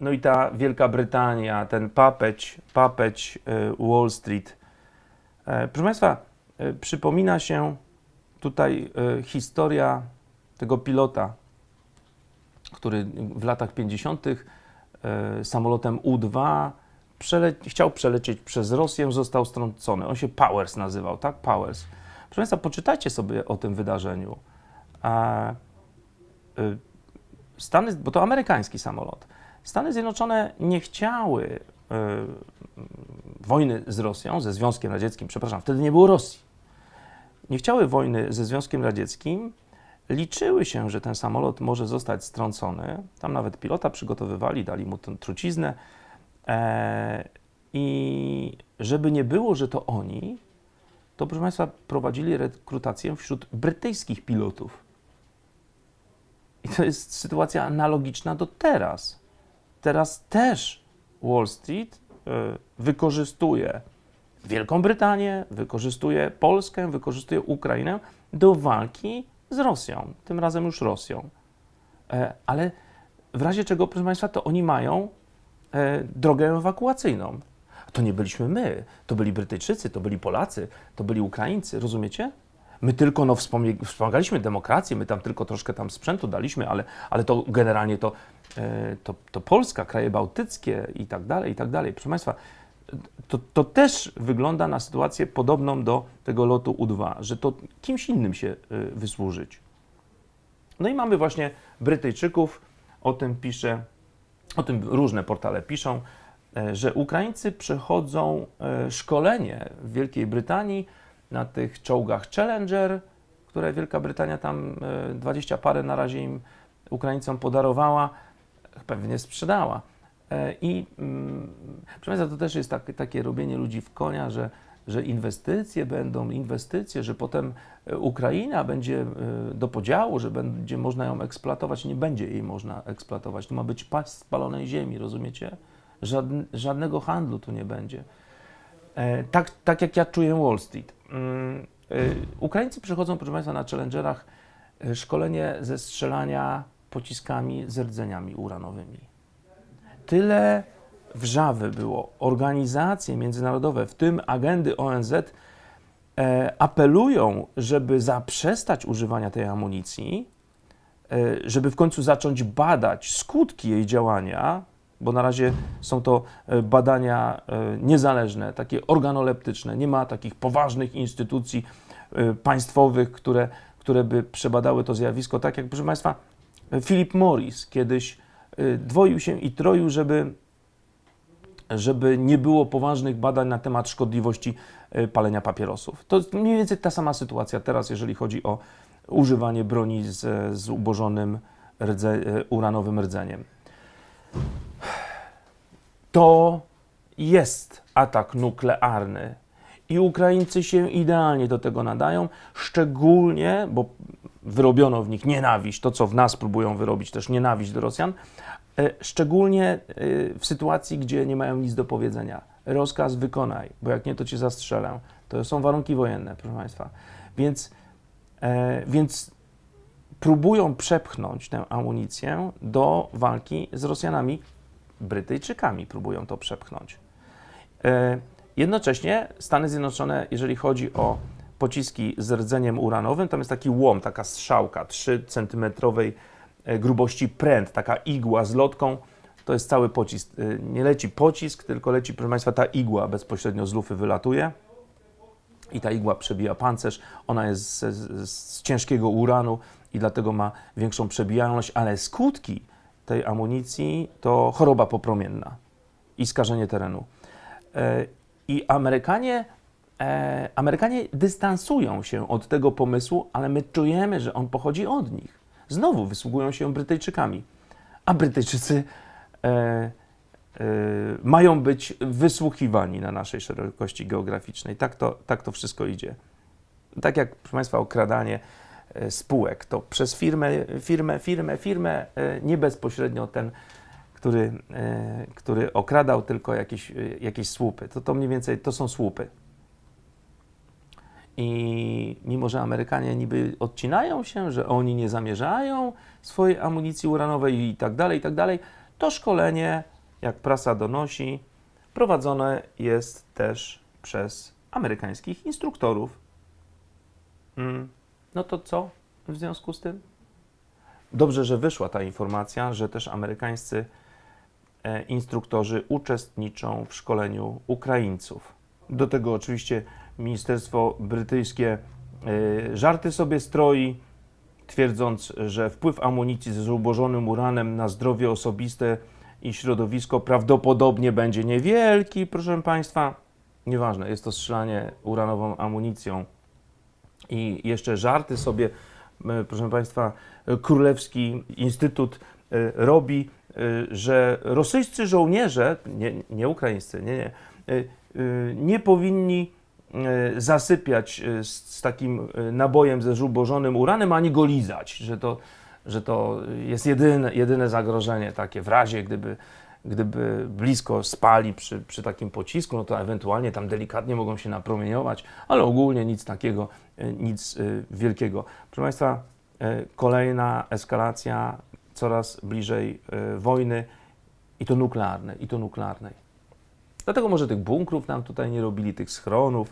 no i ta Wielka Brytania, ten papeć, papeć y, Wall Street. E, Proszę Państwa, y, przypomina się tutaj y, historia tego pilota, który w latach 50. y, samolotem U-2 przele chciał przelecieć przez Rosję, został strącony. On się Powers nazywał, tak? Powers. Proszę Państwa, poczytajcie sobie o tym wydarzeniu. Y, Stany, bo to amerykański samolot. Stany Zjednoczone nie chciały y, wojny z Rosją, ze Związkiem Radzieckim, przepraszam, wtedy nie było Rosji. Nie chciały wojny ze Związkiem Radzieckim, liczyły się, że ten samolot może zostać strącony. Tam nawet pilota przygotowywali, dali mu tę truciznę. E, I żeby nie było, że to oni, to proszę Państwa, prowadzili rekrutację wśród brytyjskich pilotów. I to jest sytuacja analogiczna do teraz. Teraz też Wall Street y, wykorzystuje Wielką Brytanię, wykorzystuje Polskę, wykorzystuje Ukrainę do walki z Rosją, tym razem już Rosją. E, ale w razie czego, proszę Państwa, to oni mają e, drogę ewakuacyjną. To nie byliśmy my, to byli Brytyjczycy, to byli Polacy, to byli Ukraińcy, rozumiecie? My tylko no, wspomagaliśmy demokrację, my tam tylko troszkę tam sprzętu daliśmy, ale, ale to generalnie to, e, to, to Polska, kraje bałtyckie i tak dalej, i tak dalej. Proszę Państwa, to, to też wygląda na sytuację podobną do tego lotu U-2, że to kimś innym się y, wysłużyć. No i mamy właśnie Brytyjczyków, o tym pisze, o tym różne portale piszą, e, że Ukraińcy przechodzą e, szkolenie w Wielkiej Brytanii na tych czołgach Challenger, które Wielka Brytania tam e, 20 parę na razie im Ukraińcom podarowała, pewnie sprzedała. E, I mm, to też jest tak, takie robienie ludzi w konia, że, że inwestycje będą, inwestycje, że potem e, Ukraina będzie e, do podziału, że będzie można ją eksploatować. Nie będzie jej można eksploatować. To ma być paść spalonej ziemi, rozumiecie? Żadn, żadnego handlu tu nie będzie. E, tak, tak jak ja czuję Wall Street. Mm, e, Ukraińcy przychodzą, proszę Państwa, na Challengerach e, szkolenie ze strzelania pociskami z rdzeniami uranowymi tyle wrzawy było. Organizacje międzynarodowe, w tym agendy ONZ, e, apelują, żeby zaprzestać używania tej amunicji, e, żeby w końcu zacząć badać skutki jej działania, bo na razie są to e, badania e, niezależne, takie organoleptyczne. Nie ma takich poważnych instytucji e, państwowych, które, które by przebadały to zjawisko. Tak jak, proszę Państwa, Philip Morris kiedyś dwoił się i troił, żeby, żeby nie było poważnych badań na temat szkodliwości palenia papierosów. To jest mniej więcej ta sama sytuacja teraz, jeżeli chodzi o używanie broni z, z ubożonym rdze, uranowym rdzeniem. To jest atak nuklearny. I Ukraińcy się idealnie do tego nadają, szczególnie, bo wyrobiono w nich nienawiść, to co w nas próbują wyrobić też nienawiść do Rosjan, e, szczególnie e, w sytuacji, gdzie nie mają nic do powiedzenia. Rozkaz wykonaj, bo jak nie, to cię zastrzelę. To są warunki wojenne, proszę Państwa. Więc, e, więc próbują przepchnąć tę amunicję do walki z Rosjanami. Brytyjczykami próbują to przepchnąć. E, Jednocześnie Stany Zjednoczone, jeżeli chodzi o pociski z rdzeniem uranowym, tam jest taki łom, taka strzałka 3-centymetrowej e, grubości pręt, taka igła z lotką. To jest cały pocisk. E, Nie leci pocisk, tylko leci, proszę Państwa, ta igła bezpośrednio z lufy wylatuje i ta igła przebija pancerz. Ona jest z, z, z ciężkiego uranu i dlatego ma większą przebijalność, ale skutki tej amunicji to choroba popromienna i skażenie terenu. E, I Amerykanie, e, Amerykanie dystansują się od tego pomysłu, ale my czujemy, że on pochodzi od nich. Znowu wysługują się Brytyjczykami, a Brytyjczycy e, mają być wysłuchiwani na naszej szerokości geograficznej. Tak to, tak to wszystko idzie. Tak jak, proszę Państwa, okradanie spółek, to przez firmę, firmę, firmę, firmę, e, nie bezpośrednio ten, który, e, który okradał tylko jakieś, e, jakieś słupy. To, to mniej więcej to są słupy. I mimo, że Amerykanie niby odcinają się, że oni nie zamierzają swojej amunicji uranowej i tak dalej, i tak dalej, To szkolenie, jak prasa donosi, prowadzone jest też przez amerykańskich instruktorów. Mm, No to co w związku z tym? Dobrze, że wyszła ta informacja, że też amerykańscy e, instruktorzy uczestniczą w szkoleniu Ukraińców. Do tego oczywiście ministerstwo brytyjskie e, żarty sobie stroi, twierdząc, że wpływ amunicji ze zubożonym uranem na zdrowie osobiste i środowisko prawdopodobnie będzie niewielki, proszę Państwa. Nieważne, jest to strzelanie uranową amunicją. I jeszcze żarty sobie, proszę Państwa, Królewski Instytut e, robi, e, że rosyjscy żołnierze, nie, nie ukraińscy, nie, nie, e, nie powinni zasypiać z, z takim nabojem ze zubożonym uranem, ani go lizać, że to, że to jest jedyne, jedyne zagrożenie takie w razie, gdyby, gdyby blisko spali przy, przy takim pocisku, no to ewentualnie tam delikatnie mogą się napromieniować, ale ogólnie nic takiego, e, nic e, wielkiego. Proszę Państwa, e, kolejna eskalacja, coraz bliżej wojny i to nuklearnej, i to nuklearnej. Dlatego może tych bunkrów nam tutaj nie robili, tych schronów.